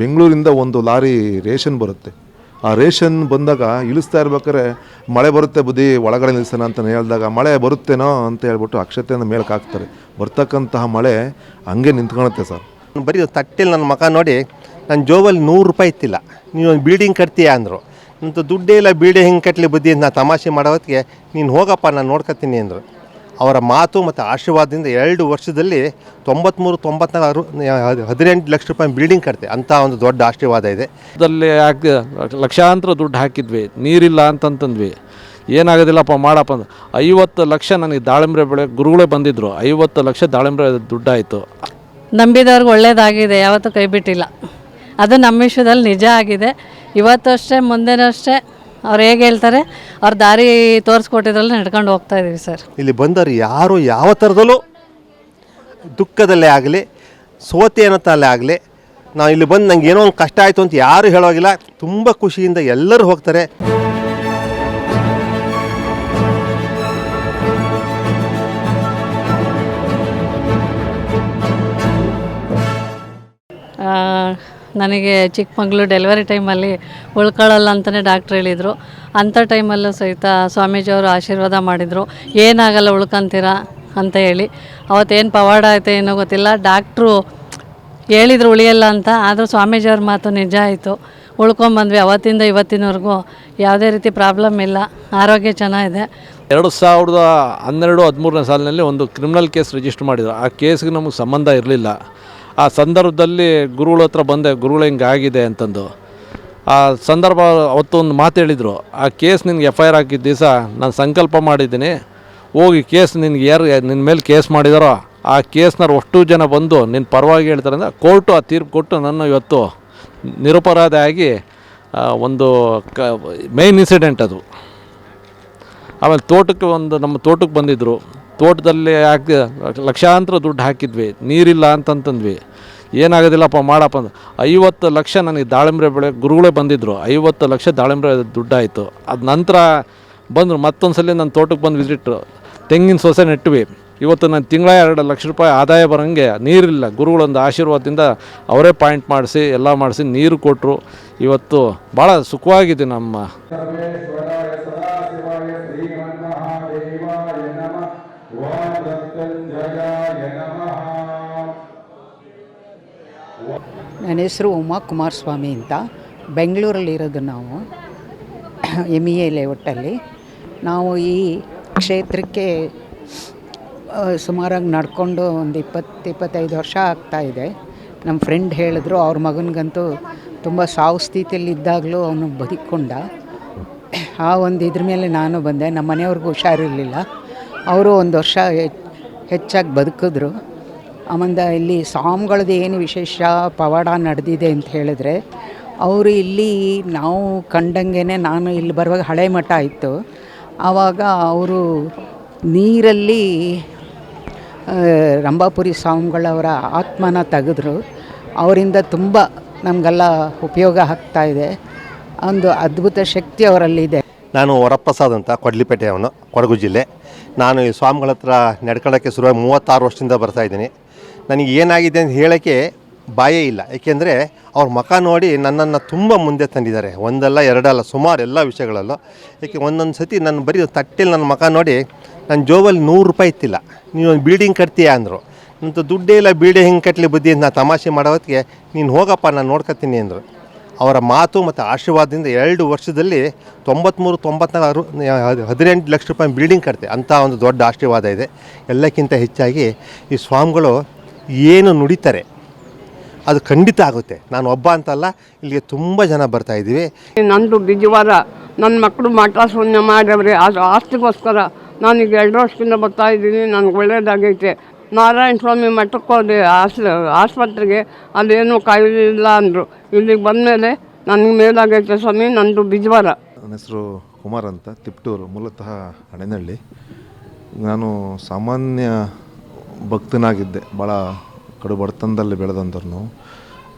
ಬೆಂಗಳೂರಿಂದ ಒಂದು lorry ration ಬರುತ್ತೆ. ಆ ರೇಷನ್ ಬಂದಾಗ ಇಳಿಸ್ತಾ ಇರ್ಬೇಕಾದ್ರೆ ಮಳೆ ಬರುತ್ತೆ ಬುದ್ಧಿ, ಒಳಗಡೆ ನಿಲ್ಸೋಣ ಅಂತ ಹೇಳಿದಾಗ ಮಳೆ ಬರುತ್ತೇನೋ ಅಂತ ಹೇಳ್ಬಿಟ್ಟು ಅಕ್ಷತೆಯನ್ನು ಮೇಲೆ ಹಾಕ್ತಾರೆ. ಬರ್ತಕ್ಕಂತಹ ಮಳೆ ಹಂಗೆ ನಿಂತ್ಕೊಳುತ್ತೆ ಸರ್. ಬರೀ ತಟ್ಟೆಲಿ ನನ್ನ ಮಕ ನೋಡಿ ನನ್ನ ಜೋಬಲ್ಲಿ ನೂರು ರೂಪಾಯಿ ಇತ್ತಿಲ್ಲ. ನೀವು ಒಂದು ಬಿಲ್ಡಿಂಗ್ ಕಟ್ತೀಯ ಅಂದರು. ನಂತ ದುಡ್ಡೇ ಇಲ್ಲ ಬಿಲ್ಡಿಂಗ್ ಹೆಂಗೆ ಕಟ್ಟಲಿ ಬುದ್ಧಿ ಅಂತ ನಾ ತಮಾಷೆ ಮಾಡೋ ಹೊತ್ತಿಗೆ, ನೀನು ಹೋಗಪ್ಪ, ನಾನು ನೋಡ್ಕೊತೀನಿ ಅಂದರು. ಅವರ ಮಾತು ಮತ್ತು ಆಶೀರ್ವಾದದಿಂದ ಎರಡು ವರ್ಷದಲ್ಲಿ ತೊಂಬತ್ತ್ಮೂರು ತೊಂಬತ್ನಾಲ್ಕು ಹದಿನೆಂಟು ಲಕ್ಷ ರೂಪಾಯಿ ಬಿಲ್ಡಿಂಗ್ ಕಟ್ತೆ. ಅಂಥ ಒಂದು ದೊಡ್ಡ ಆಶೀರ್ವಾದ ಇದೆ. ಅದರಲ್ಲಿ ಹಾಕಿ ಲಕ್ಷಾಂತರ ದುಡ್ಡು ಹಾಕಿದ್ವಿ ನೀರಿಲ್ಲ ಅಂತಂತಂದ್ವಿ. ಏನಾಗೋದಿಲ್ಲಪ್ಪ ಮಾಡಪ್ಪ ಅಂದ್ರೆ ಐವತ್ತು ಲಕ್ಷ ನನಗೆ ದಾಳಿಂಬೆ ಬೆಳೆ ಗುರುಗಳೇ ಬಂದಿದ್ದರು ಐವತ್ತು ಲಕ್ಷ ದಾಳಿಂಬೆ ದುಡ್ಡಾಯಿತು. ನಂಬಿದವ್ರಿಗೆ ಒಳ್ಳೇದಾಗಿದೆ ಯಾವತ್ತೂ ಕೈ ಬಿಟ್ಟಿಲ್ಲ. ಅದು ನಮ್ಮ ವಿಷಯದಲ್ಲಿ ನಿಜ ಆಗಿದೆ. ಇವತ್ತು ಅಷ್ಟೇ ಮುಂದೆನೂ ಅಷ್ಟೇ ಅವ್ರು ಹೇಗೆ ಹೇಳ್ತಾರೆ ಅವ್ರ ದಾರಿ ತೋರಿಸ್ಕೊಟ್ಟಿದ್ರಲ್ಲಿ ನಡ್ಕೊಂಡು ಹೋಗ್ತಾ ಇದ್ದೀವಿ ಸರ್. ಇಲ್ಲಿ ಬಂದವರು ಯಾರು ಯಾವ ಥರದಲ್ಲೂ ದುಃಖದಲ್ಲೇ ಆಗಲಿ ಸೋತಿ ಅನ್ನೋತಲ್ಲೇ ಆಗಲಿ ನಾವು ಇಲ್ಲಿ ಬಂದು ನಂಗೆ ಏನೋ ಒಂದು ಕಷ್ಟ ಆಯಿತು ಅಂತ ಯಾರು ಹೇಳೋಗಿಲ್ಲ ತುಂಬ ಖುಷಿಯಿಂದ ಎಲ್ಲರೂ ಹೋಗ್ತಾರೆ. ಆ, ನನಗೆ ಚಿಕ್ಕಮಂಗ್ಳೂರು ಡೆಲಿವರಿ ಟೈಮಲ್ಲಿ ಉಳ್ಕೊಳ್ಳಲ್ಲ ಅಂತಲೇ ಡಾಕ್ಟ್ರ್ ಹೇಳಿದರು. ಅಂಥ ಟೈಮಲ್ಲೂ ಸಹಿತ ಸ್ವಾಮೀಜಿಯವರು ಆಶೀರ್ವಾದ ಮಾಡಿದರು. ಏನಾಗಲ್ಲ ಉಳ್ಕೊಂತೀರ ಅಂತ ಹೇಳಿ. ಅವತ್ತೇನು ಪವಾಡ ಐತೆ ಏನೋ ಗೊತ್ತಿಲ್ಲ. ಡಾಕ್ಟ್ರು ಹೇಳಿದ್ರು ಉಳಿಯಲ್ಲ ಅಂತ, ಆದರೂ ಸ್ವಾಮೀಜಿಯವ್ರ ಮಾತು ನಿಜ ಆಯಿತು. ಉಳ್ಕೊಂಬಂದ್ವಿ ಅವತ್ತಿಂದ ಇವತ್ತಿನವರೆಗೂ ಯಾವುದೇ ರೀತಿ ಪ್ರಾಬ್ಲಮ್ ಇಲ್ಲ. ಆರೋಗ್ಯ ಚೆನ್ನಾಗಿದೆ. ಎರಡು ಸಾವಿರದ ಹನ್ನೆರಡು ಹದಿಮೂರನೇ ಸಾಲಿನಲ್ಲಿ ಒಂದು ಕ್ರಿಮಿನಲ್ ಕೇಸ್ ರಿಜಿಸ್ಟರ್ ಮಾಡಿದ್ರು. ಆ ಕೇಸ್ಗೆ ನಮಗೆ ಸಂಬಂಧ ಇರಲಿಲ್ಲ. ಆ ಸಂದರ್ಭದಲ್ಲಿ ಗುರುಗಳ ಹತ್ರ ಬಂದೆ, ಗುರುಗಳು ಹಿಂಗೆ ಆಗಿದೆ ಅಂತಂದು. ಆ ಸಂದರ್ಭ ಅವತ್ತು ಒಂದು ಮಾತು ಹೇಳಿದರು, ಆ ಕೇಸ್ ನಿನಗೆ ಎಫ್ ಐ ಆರ್ ಹಾಕಿದ ದಿವಸ ನಾನು ಸಂಕಲ್ಪ ಮಾಡಿದ್ದೀನಿ, ಹೋಗಿ ಕೇಸ್ ನಿನಗೆ ಯಾರು ನಿನ್ನ ಮೇಲೆ ಕೇಸ್ ಮಾಡಿದಾರೋ, ಆ ಕೇಸ್ನವ್ರು ಅಷ್ಟು ಜನ ಬಂದು ನಿನ್ನ ಪರವಾಗಿ ಹೇಳ್ತಾರೆ ಅಂದರೆ ಕೋರ್ಟು ಆ ತೀರ್ಪು ಕೊಟ್ಟು ನನ್ನ ಇವತ್ತು ನಿರಪರಾಧ ಆಗಿ ಒಂದು ಕ ಮೇನ್ ಇನ್ಸಿಡೆಂಟ್ ಅದು. ಆಮೇಲೆ ತೋಟಕ್ಕೆ ಒಂದು ನಮ್ಮ ತೋಟಕ್ಕೆ ಬಂದಿದ್ದರು ತೋಟದಲ್ಲಿ ಹಾಕಿ ಲಕ್ಷಾಂತರ ದುಡ್ಡು ಹಾಕಿದ್ವಿ. ನೀರಿಲ್ಲ ಅಂತಂತಂದ್ವಿ. ಏನಾಗೋದಿಲ್ಲಪ್ಪ ಮಾಡಪ್ಪ ಅಂದ್ರೆ ಐವತ್ತು ಲಕ್ಷ ನನಗೆ ದಾಳಿಂಬ್ರೆ ಬೆಳೆ ಗುರುಗಳೇ ಬಂದಿದ್ದರು ಐವತ್ತು ಲಕ್ಷ ದಾಳಿಂಬ್ರೆ ದುಡ್ಡಾಯಿತು. ಅದು ನಂತರ ಬಂದರು ಮತ್ತೊಂದು ಸಲ ನನ್ನ ತೋಟಕ್ಕೆ ಬಂದು ವಿಸಿಟ್ರು ತೆಂಗಿನ ಸೊಸೆ ನೆಟ್ವಿ. ಇವತ್ತು ನಾನು ತಿಂಗಳ ಎರಡು ಲಕ್ಷ ರೂಪಾಯಿ ಆದಾಯ ಬರೋಂಗೆ, ನೀರಿಲ್ಲ. ಗುರುಗಳೊಂದು ಆಶೀರ್ವಾದದಿಂದ ಅವರೇ ಪಾಯಿಂಟ್ ಮಾಡಿಸಿ, ಎಲ್ಲ ಮಾಡಿಸಿ ನೀರು ಕೊಟ್ಟರು ಇವತ್ತು ಭಾಳ ಸುಖವಾಗಿದೆ ನಮ್ಮ ನನ್ನ ಹೆಸರು ಉಮಾ ಕುಮಾರಸ್ವಾಮಿ ಅಂತ. ಬೆಂಗಳೂರಲ್ಲಿರೋದು ನಾವು. ಎಂ ಇ ಎ ಒಟ್ಟಲ್ಲಿ ನಾವು ಈ ಕ್ಷೇತ್ರಕ್ಕೆ ಸುಮಾರಾಗಿ ನಡ್ಕೊಂಡು ಒಂದು ಇಪ್ಪತ್ತು, ಇಪ್ಪತ್ತೈದು ವರ್ಷ ಆಗ್ತಾಯಿದೆ ನಮ್ಮ ಫ್ರೆಂಡ್ ಹೇಳಿದ್ರು, ಅವ್ರ ಮಗನಿಗಂತೂ ತುಂಬ ಸಾವು ಸ್ಥಿತಿಯಲ್ಲಿ ಇದ್ದಾಗಲೂ ಅವನು ಬದುಕೊಂಡ ಆ ಒಂದು ಇದ್ರ ಮೇಲೆ ನಾನು ಬಂದೆ. ನಮ್ಮ ಮನೆಯವ್ರಿಗೂ ಹುಷಾರಿರಲಿಲ್ಲ. ಅವರು ಒಂದು ವರ್ಷ ಹೆಚ್ಚಾಗಿ ಬದುಕಿದ್ರು. ಆಮೇಲೆ ಇಲ್ಲಿ ಸ್ವಾಮಿಗಳದ್ದು ಏನು ವಿಶೇಷ? ಪವಾಡ ನಡೆದಿದೆ ಅಂತ ಹೇಳಿದ್ರೆ, ಅವರು ಇಲ್ಲಿ ನಾವು ಕಂಡಂಗೆ ನಾನು ಇಲ್ಲಿ ಬರುವಾಗ ಹಳೆ ಮಠ ಇತ್ತು. ಆವಾಗ ಅವರು ನೀರಲ್ಲಿ ರಂಭಾಪುರಿ ಸ್ವಾಮಿಗಳವರ ಆತ್ಮನ ತೆಗೆದ್ರು. ಅವರಿಂದ ತುಂಬ ನಮಗೆಲ್ಲ ಉಪಯೋಗ ಆಗ್ತಾ ಇದೆ. ಒಂದು ಅದ್ಭುತ ಶಕ್ತಿ ಅವರಲ್ಲಿದೆ. ನಾನು ವರಪ್ರಸಾದ್ ಅಂತ ಕೊಡ್ಲಿಪೇಟೆಯವನು ಕೊಡಗು ಜಿಲ್ಲೆ. ನಾನು ಈ ಸ್ವಾಮಿಗಳ ಹತ್ರ ನಡ್ಕೊಳ್ಳೋಕ್ಕೆ ಶುರುವಾಗಿ ಮೂವತ್ತಾರು ವರ್ಷದಿಂದ ಬರ್ತಾ ಇದ್ದೀನಿ. ನನಗೆ ಏನಾಗಿದೆ ಅಂತ ಹೇಳೋಕ್ಕೆ ಬಾಯೇ ಇಲ್ಲ. ಏಕೆಂದರೆ ಅವ್ರ ಮುಖ ನೋಡಿ ನನ್ನನ್ನು ತುಂಬ ಮುಂದೆ ತಂದಿದ್ದಾರೆ. ಒಂದಲ್ಲ, ಎರಡಲ್ಲ, ಸುಮಾರು ಎಲ್ಲ ವಿಷಯಗಳಲ್ಲೂ. ಏಕೆ ಒಂದೊಂದು ಸತಿ ನನ್ನ ಬರೀ ತಟ್ಟೆಲಿ ನನ್ನ ಮುಖ ನೋಡಿ ನನ್ನ ಜೋಬಲ್ಲಿ ನೂರು ರೂಪಾಯಿ ಇತ್ತಿಲ್ಲ. ನೀವೊಂದು ಬಿಲ್ಡಿಂಗ್ ಕಟ್ತೀಯಾ ಅಂದರು. ನಂತ ದುಡ್ಡೇ ಇಲ್ಲ ಬಿಲ್ಡಿಂಗ್ ಹೆಂಗೆ ಕಟ್ಟಲಿ ಬುದ್ಧಿ ಅಂತ ನಾನು ತಮಾಷೆ ಮಾಡೋ ಹೊತ್ತಿಗೆ ನೀನು ಹೋಗಪ್ಪ, ನಾನು ನೋಡ್ಕೊತೀನಿ ಅಂದರು. ಅವರ ಮಾತು ಮತ್ತು ಆಶೀರ್ವಾದದಿಂದ ಎರಡು ವರ್ಷದಲ್ಲಿ ತೊಂಬತ್ತ್ಮೂರು ತೊಂಬತ್ನಾಲ್ಕು ಹದಿನೆಂಟು ಲಕ್ಷ ರೂಪಾಯಿ ಬಿಲ್ಡಿಂಗ್ ಕಟ್ತೆ ಅಂಥ ಒಂದು ದೊಡ್ಡ ಆಶೀರ್ವಾದ ಇದೆ. ಎಲ್ಲಕ್ಕಿಂತ ಹೆಚ್ಚಾಗಿ ಈ ಸ್ವಾಮಿಗಳು ಏನು ನುಡಿತಾರೆ ಅದು ಖಂಡಿತ ಆಗುತ್ತೆ. ನಾನು ಒಬ್ಬ ಅಂತಲ್ಲ ಇಲ್ಲಿಗೆ ತುಂಬ ಜನ ಬರ್ತಾ ಇದ್ದೀವಿ. ನಂದು ಬಿಜವಾರ ನನ್ನ ಮಕ್ಕಳು ಮಠ ಶೂನ್ಯ ಮಾಡವ್ರೆ ಅದು ಆಸ್ತಿಗೋಸ್ಕರ ನಾನೀಗ ಎರಡು ವರ್ಷದಿಂದ ಬರ್ತಾ ಇದ್ದೀನಿ ನನಗೆ ಒಳ್ಳೆಯದಾಗೈತೆ ನಾರಾಯಣ ಸ್ವಾಮಿ ಮಠಕ್ಕೆ ಹೋದೆ ಆಸ್ ಆಸ್ಪತ್ರೆಗೆ ಅದೇನು ಕಾಯಿಲೆ ಇಲ್ಲ ಅಂದರು. ಇಲ್ಲಿಗೆ ಬಂದಮೇಲೆ ನನಗೆ ಮೇಲಾಗೈತೆ ಸ್ವಾಮಿ ನಂದು ಬಿಜವಾರ. ನನ್ನ ಹೆಸರು ಕುಮಾರ್ ಅಂತ ತಿಪ್ಟೂರು ಮೂಲತಃ ಹಣೆನಹಳ್ಳಿ ನಾನು ಸಾಮಾನ್ಯ ಭಕ್ತನಾಗಿದ್ದೆ. ಭಾಳ ಕಡು ಬಡತನದಲ್ಲಿ ಬೆಳೆದಂಥವ್ರು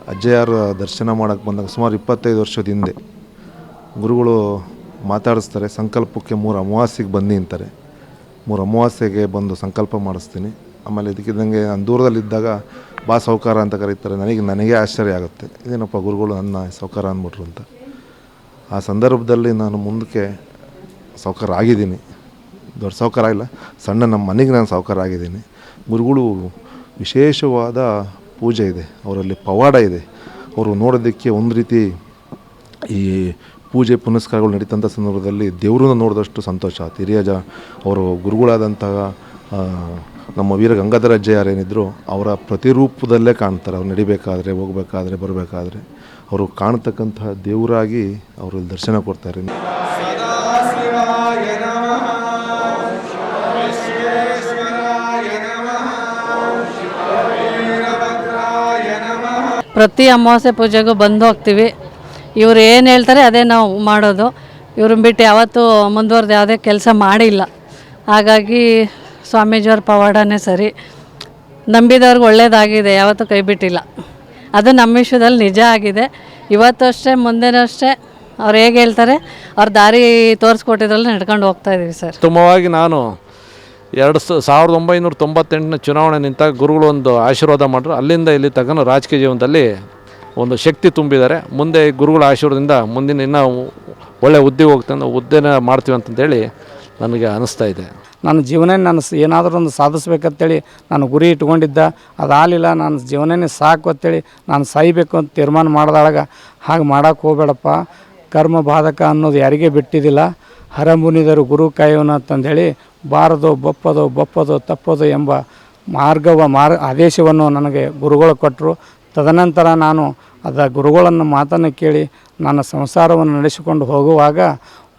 ಅಜ್ಜಯ್ಯರ ದರ್ಶನ ಮಾಡೋಕ್ಕೆ ಬಂದಾಗ ಸುಮಾರು ಇಪ್ಪತ್ತೈದು ವರ್ಷದ ಹಿಂದೆ ಗುರುಗಳು ಮಾತಾಡಿಸ್ತಾರೆ, ಸಂಕಲ್ಪಕ್ಕೆ ಮೂರು ಅಮಾವಾಸ್ಯೆಗೆ ಬನ್ನಿ ಅಂತಾರೆ. ಮೂರು ಅಮಾವಾಸ್ಯೆಗೆ ಬಂದು ಸಂಕಲ್ಪ ಮಾಡಿಸ್ತೀನಿ. ಆಮೇಲೆ ಇದಕ್ಕಿದ್ದಂಗೆ ನಾನು ದೂರದಲ್ಲಿದ್ದಾಗ ಬಾ ಸೌಕಾರ ಅಂತ ಕರೀತಾರೆ. ನನಗೆ ನನಗೆ ಆಶ್ಚರ್ಯ ಆಗುತ್ತೆ. ಇದೇನಪ್ಪ ಗುರುಗಳು ನನ್ನ ಸೌಕಾರ ಅಂದ್ಬಿಟ್ರು ಅಂತ. ಆ ಸಂದರ್ಭದಲ್ಲಿ ನಾನು ಮುಂದಕ್ಕೆ ಸೌಕಾರ ಆಗಿದ್ದೀನಿ. ದೊಡ್ಡ ಸಾವುಕಾರ ಇಲ್ಲ. ಸಣ್ಣ ನಮ್ಮ ಮನೆಗೆ ನಾನು ಸಾವುಕಾರ ಆಗಿದ್ದೀನಿ. ಗುರುಗಳು ವಿಶೇಷವಾದ ಪೂಜೆ ಇದೆ. ಅವರಲ್ಲಿ ಪವಾಡ ಇದೆ. ಅವರು ನೋಡೋದಕ್ಕೆ ಒಂದು ರೀತಿ ಈ ಪೂಜೆ ಪುನಸ್ಕಾರಗಳು ನಡೀತಂಥ ಸಂದರ್ಭದಲ್ಲಿ ದೇವ್ರನ್ನ ನೋಡಿದಷ್ಟು ಸಂತೋಷ. ಆಯ್ತು ಅವರು ಗುರುಗಳಾದಂತಹ ನಮ್ಮ ವೀರ ಗಂಗಾಧರ ಯಾರೇನಿದ್ರು ಅವರ ಪ್ರತಿರೂಪದಲ್ಲೇ ಕಾಣ್ತಾರೆ. ಅವ್ರು ನಡಿಬೇಕಾದ್ರೆ, ಹೋಗ್ಬೇಕಾದ್ರೆ, ಬರಬೇಕಾದ್ರೆ. ಅವರು ಕಾಣ್ತಕ್ಕಂತಹ ದೇವರಾಗಿ ಅವರು ದರ್ಶನ ಕೊಡ್ತಾರೆ. ಪ್ರತಿ ಅಮಾವಾಸ್ಯೆ ಪೂಜೆಗೂ ಬಂದು ಹೋಗ್ತೀವಿ. ಇವರು ಏನು ಹೇಳ್ತಾರೆ ಅದೇ ನಾವು ಮಾಡೋದು. ಇವ್ರನ್ನ ಬಿಟ್ಟು ಯಾವತ್ತೂ ಮುಂದುವರೆದು ಯಾವುದೇ ಕೆಲಸ ಮಾಡಿಲ್ಲ. ಹಾಗಾಗಿ ಸ್ವಾಮೀಜಿಯವ್ರ ಪವಾಡನೇ ಸರಿ. ನಂಬಿದವ್ರಿಗೆ ಒಳ್ಳೇದಾಗಿದೆ, ಯಾವತ್ತೂ ಕೈ ಬಿಟ್ಟಿಲ್ಲ. ಅದು ನಮ್ಮ ವಿಷಯದಲ್ಲಿ ನಿಜ ಆಗಿದೆ. ಇವತ್ತು ಅಷ್ಟೇ, ಮುಂದೆನೂ ಅಷ್ಟೇ. ಅವ್ರು ಹೇಗೆ ಹೇಳ್ತಾರೆ, ಅವ್ರ ದಾರಿ ತೋರಿಸ್ಕೊಟ್ಟಿದ್ರಲ್ಲಿ ನಡ್ಕೊಂಡು ಹೋಗ್ತಾ ಇದ್ದೀವಿ ಸರ್. ತುಂಬವಾಗಿ ನಾನು ಎರಡು ಸಾವಿರದ ಒಂಬೈನೂರ ತೊಂಬತ್ತೆಂಟನ ಚುನಾವಣೆ ನಿಂತಾಗ ಗುರುಗಳು ಒಂದು ಆಶೀರ್ವಾದ ಮಾಡಿದ್ರು ಅಲ್ಲಿಂದ ಇಲ್ಲಿ ತಗೊಂಡು ರಾಜಕೀಯ ಜೀವನದಲ್ಲಿ ಒಂದು ಶಕ್ತಿ ತುಂಬಿದ್ದಾರೆ. ಮುಂದೆ ಗುರುಗಳ ಆಶೀರ್ವಾದದಿಂದ ಮುಂದಿನ ಇನ್ನೂ ಒಳ್ಳೆ ಹುದ್ದೆ ಹೋಗ್ತಾನೆ ಹುದ್ದೆನ ಮಾಡ್ತೀವಿ ಅಂತಂದೇಳಿ ನನಗೆ ಅನಿಸ್ತಾ ಇದೆ. ನನ್ನ ಜೀವನ ನಾನು ಏನಾದರೂ ಒಂದು ಸಾಧಿಸ್ಬೇಕಂತೇಳಿ ನಾನು ಗುರಿ ಇಟ್ಕೊಂಡಿದ್ದ, ಅದಾಗಲಿಲ್ಲ, ನನ್ನ ಜೀವನನೇ ಸಾಕು ಅಂತೇಳಿ ನಾನು ಸಾಯ್ಬೇಕು ಅಂತ ತೀರ್ಮಾನ ಮಾಡಿದಾಗ ಹಾಗೆ ಮಾಡೋಕೆ ಹೋಗಬೇಡಪ್ಪ. ಕರ್ಮ ಬಾಧಕ ಅನ್ನೋದು ಯಾರಿಗೇ ಬಿಟ್ಟಿದ್ದಿಲ್ಲ. ಹರಮುನಿದರು ಗುರು ಕಾಯೋನ ಅಂತಂದೇಳಿ ಬಾರದು ಬಪ್ಪದು ಬಪ್ಪದು ತಪ್ಪದು ಎಂಬ ಮಾರ್ಗವ ಮಾರ್ ಆದೇಶವನ್ನು ನನಗೆ ಗುರುಗಳು ಕೊಟ್ಟರು. ತದನಂತರ ನಾನು ಅದ ಗುರುಗಳನ್ನು ಮಾತನ್ನು ಕೇಳಿ ನನ್ನ ಸಂಸಾರವನ್ನು ನಡೆಸಿಕೊಂಡು ಹೋಗುವಾಗ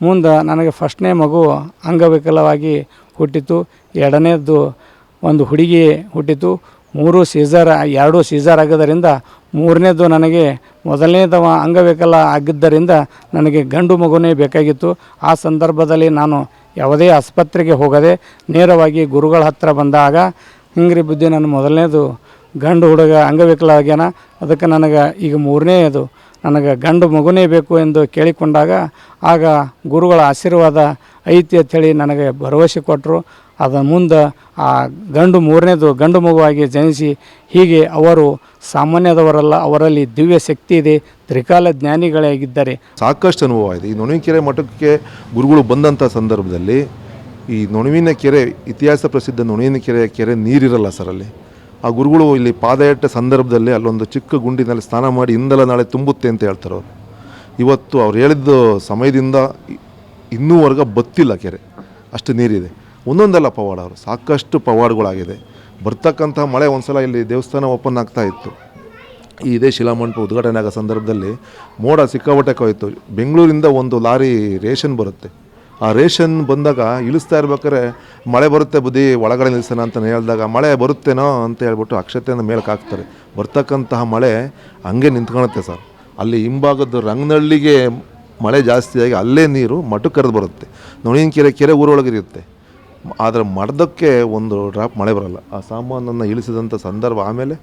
ಮುಂದೆ ನನಗೆ ಫಸ್ಟ್ನೇ ಮಗು ಅಂಗವಿಕಲವಾಗಿ ಹುಟ್ಟಿತು. ಎರಡನೇದ್ದು ಒಂದು ಹುಡುಗಿ ಹುಟ್ಟಿತು. ಮೂರು ಸೀಸರ್ ಎರಡು ಸೀಸರ್ ಆಗೋದರಿಂದ ಮೂರನೇದು ನನಗೆ ಮೊದಲನೇದವ ಅಂಗವಿಕಲ ಆಗಿದ್ದರಿಂದ ನನಗೆ ಗಂಡು ಮಗುನೇ ಬೇಕಾಗಿತ್ತು. ಆ ಸಂದರ್ಭದಲ್ಲಿ ನಾನು ಯಾವುದೇ ಆಸ್ಪತ್ರೆಗೆ ಹೋಗದೆ ನೇರವಾಗಿ ಗುರುಗಳ ಹತ್ತಿರ ಬಂದಾಗ, ಹಿಂಗ್ರಿ ಬುದ್ಧಿ ನನ್ನ ಮೊದಲನೇದು ಗಂಡು ಹುಡುಗ ಅಂಗವಿಕಲ ಆಗ್ಯಾನ, ಅದಕ್ಕೆ ನನಗೆ ಈಗ ಮೂರನೇದು, ನನಗೆ ಗಂಡು ಮಗುನೇ ಬೇಕು ಎಂದು ಕೇಳಿಕೊಂಡಾಗ, ಆಗ ಗುರುಗಳ ಆಶೀರ್ವಾದ ಐತಿ ಅಂಥೇಳಿ ನನಗೆ ಭರವಸೆ ಕೊಟ್ಟರು ಅದ ಮುಂದೆ ಆ ಗಂಡು ಮೂರನೇದು ಗಂಡು ಮಗುವಾಗಿ ಜನಿಸಿ ಹೀಗೆ ಅವರು ಸಾಮಾನ್ಯದವರಲ್ಲ, ಅವರಲ್ಲಿ ದಿವ್ಯ ಶಕ್ತಿ ಇದೆ, ತ್ರಿಕಾಲ ಜ್ಞಾನಿಗಳಾಗಿದ್ದಾರೆ ಸಾಕಷ್ಟು ಅನುಭವ ಇದೆ. ಈ ನೊಣವಿನಕೆರೆ ಮಠಕ್ಕೆ ಗುರುಗಳು ಬಂದಂಥ ಸಂದರ್ಭದಲ್ಲಿ ಈ ನೊಣವಿನ ಕೆರೆ ಇತಿಹಾಸ ಪ್ರಸಿದ್ಧ ನೊಣವಿನ ಕೆರೆ ಕೆರೆ ನೀರಿರಲ್ಲ ಸರ್ ಅಲ್ಲಿ. ಆ ಗುರುಗಳು ಇಲ್ಲಿ ಪಾದ ಇಟ್ಟ ಸಂದರ್ಭದಲ್ಲಿ ಅಲ್ಲೊಂದು ಚಿಕ್ಕ ಗುಂಡಿನಲ್ಲಿ ಸ್ನಾನ ಮಾಡಿ ಇಂದಲ ನಾಳೆ ತುಂಬುತ್ತೆ ಅಂತ ಹೇಳ್ತಾರೆ ಅವರು. ಇವತ್ತು ಅವ್ರು ಹೇಳಿದ ಸಮಯದಿಂದ ಇನ್ನೂವರೆಗ ಬತ್ತಿಲ್ಲ ಕೆರೆ. ಅಷ್ಟು ನೀರಿದೆ. ಒಂದೊಂದಲ್ಲ ಪವಾಡ ಅವರು. ಸಾಕಷ್ಟು ಪವಾಡಗಳಾಗಿದೆ. ಬರ್ತಕ್ಕಂಥ ಮಳೆ ಒಂದ್ಸಲ ಇಲ್ಲಿ ದೇವಸ್ಥಾನ ಓಪನ್ ಆಗ್ತಾ ಇತ್ತು. ಈ ಇದೇ ಶಿಲಾಮಂಟಪ ಉದ್ಘಾಟನೆ ಆಗೋ ಸಂದರ್ಭದಲ್ಲಿ ಮೋಡ ಸಿಕ್ಕಾಪಟ್ಟೆ ಹೋಯಿತು ಬೆಂಗಳೂರಿಂದ ಒಂದು ಲಾರಿ ರೇಷನ್ ಬರುತ್ತೆ. ಆ ರೇಷನ್ ಬಂದಾಗ ಇಳಿಸ್ತಾ ಇರ್ಬೇಕಾದ್ರೆ ಮಳೆ ಬರುತ್ತೆ ಬುದ್ಧಿ, ಒಳಗಡೆ ನಿಲ್ಸೋಣ ಅಂತ ಹೇಳಿದಾಗ ಮಳೆ ಬರುತ್ತೇನೋ ಅಂತ ಹೇಳ್ಬಿಟ್ಟು ಅಕ್ಷತೆಯನ್ನು ಮೇಲಕ್ಕೆ ಹಾಕ್ತಾರೆ. ಬರ್ತಕ್ಕಂತಹ ಮಳೆ ಹಂಗೆ ನಿಂತ್ಕೊಳುತ್ತೆ ಸರ್. ಅಲ್ಲಿ ಹಿಂಭಾಗದ ರಂಗನಳ್ಳಿಗೆ ಮಳೆ ಜಾಸ್ತಿಯಾಗಿ ಅಲ್ಲೇ ನೀರು ಮಠಕ್ಕೆ ಕರೆದು ಬರುತ್ತೆ. ನೊಣಿನ ಕೆರೆ ಕೆರೆ ಊರೊಳಗಿರುತ್ತೆ ಆದರೆ ಮರದಕ್ಕೆ ಒಂದು ಡ್ರಾಪ್ ಮಳೆ ಬರಲ್ಲ. ಆ ಸಾಮಾನನ್ನು ಇಳಿಸಿದಂಥ ಸಂದರ್ಭ ಆಮೇಲೆ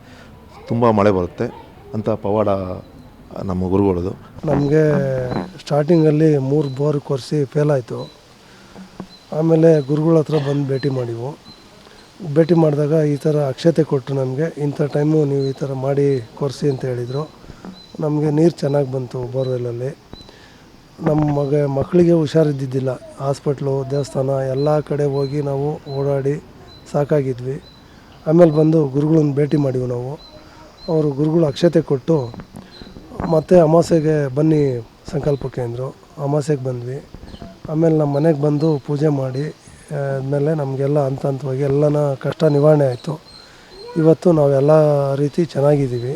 ತುಂಬ ಮಳೆ ಬರುತ್ತೆ ಅಂತ ಪವಾಡ ನಮ್ಮ ಗುರುಗಳದು. ನಮಗೆ ಸ್ಟಾರ್ಟಿಂಗಲ್ಲಿ ಮೂರು ಬೋರ್ ಕೊರೆಸಿ ಫೇಲ್ ಆಯಿತು. ಆಮೇಲೆ ಗುರುಗಳ ಹತ್ರ ಬಂದು ಭೇಟಿ ಮಾಡಿವು. ಭೇಟಿ ಮಾಡಿದಾಗ ಈ ಥರ ಅಕ್ಷತೆ ಕೊಟ್ಟರು ನಮಗೆ. ಇಂಥ ಟೈಮು ನೀವು ಈ ಥರ ಮಾಡಿ ಕೊರೆಸಿ ಅಂತ ಹೇಳಿದರು. ನಮಗೆ ನೀರು ಚೆನ್ನಾಗಿ ಬಂತು ಬೋರ್ವೆಲ್ಲಲ್ಲಿ ನಮ್ಮ ಮಗ, ಮಕ್ಕಳಿಗೆ ಹುಷಾರಿದ್ದಿದ್ದಿಲ್ಲ. ಹಾಸ್ಪಿಟ್ಲು, ದೇವಸ್ಥಾನ, ಎಲ್ಲ ಕಡೆ ಹೋಗಿ ನಾವು ಓಡಾಡಿ ಸಾಕಾಗಿದ್ವಿ. ಆಮೇಲೆ ಬಂದು ಗುರುಗಳನ್ನ ಭೇಟಿ ಮಾಡೀವಿ ನಾವು. ಅವರು ಗುರುಗಳು ಅಕ್ಷತೆ ಕೊಟ್ಟು ಮತ್ತು ಅಮಾಸೆಗೆ ಬನ್ನಿ ಸಂಕಲ್ಪಕ್ಕೆ ಅಂದರು ಅಮಾಸೆಗೆ ಬಂದ್ವಿ. ಆಮೇಲೆ ನಮ್ಮ ಮನೆಗೆ ಬಂದು ಪೂಜೆ ಮಾಡಿ, ಆದಮೇಲೆ ನಮಗೆಲ್ಲ ಹಂತ ಹಂತವಾಗಿ ಎಲ್ಲನ ಕಷ್ಟ ನಿವಾರಣೆ ಆಯಿತು. ಇವತ್ತು ನಾವೆಲ್ಲ ರೀತಿ ಚೆನ್ನಾಗಿದ್ದೀವಿ.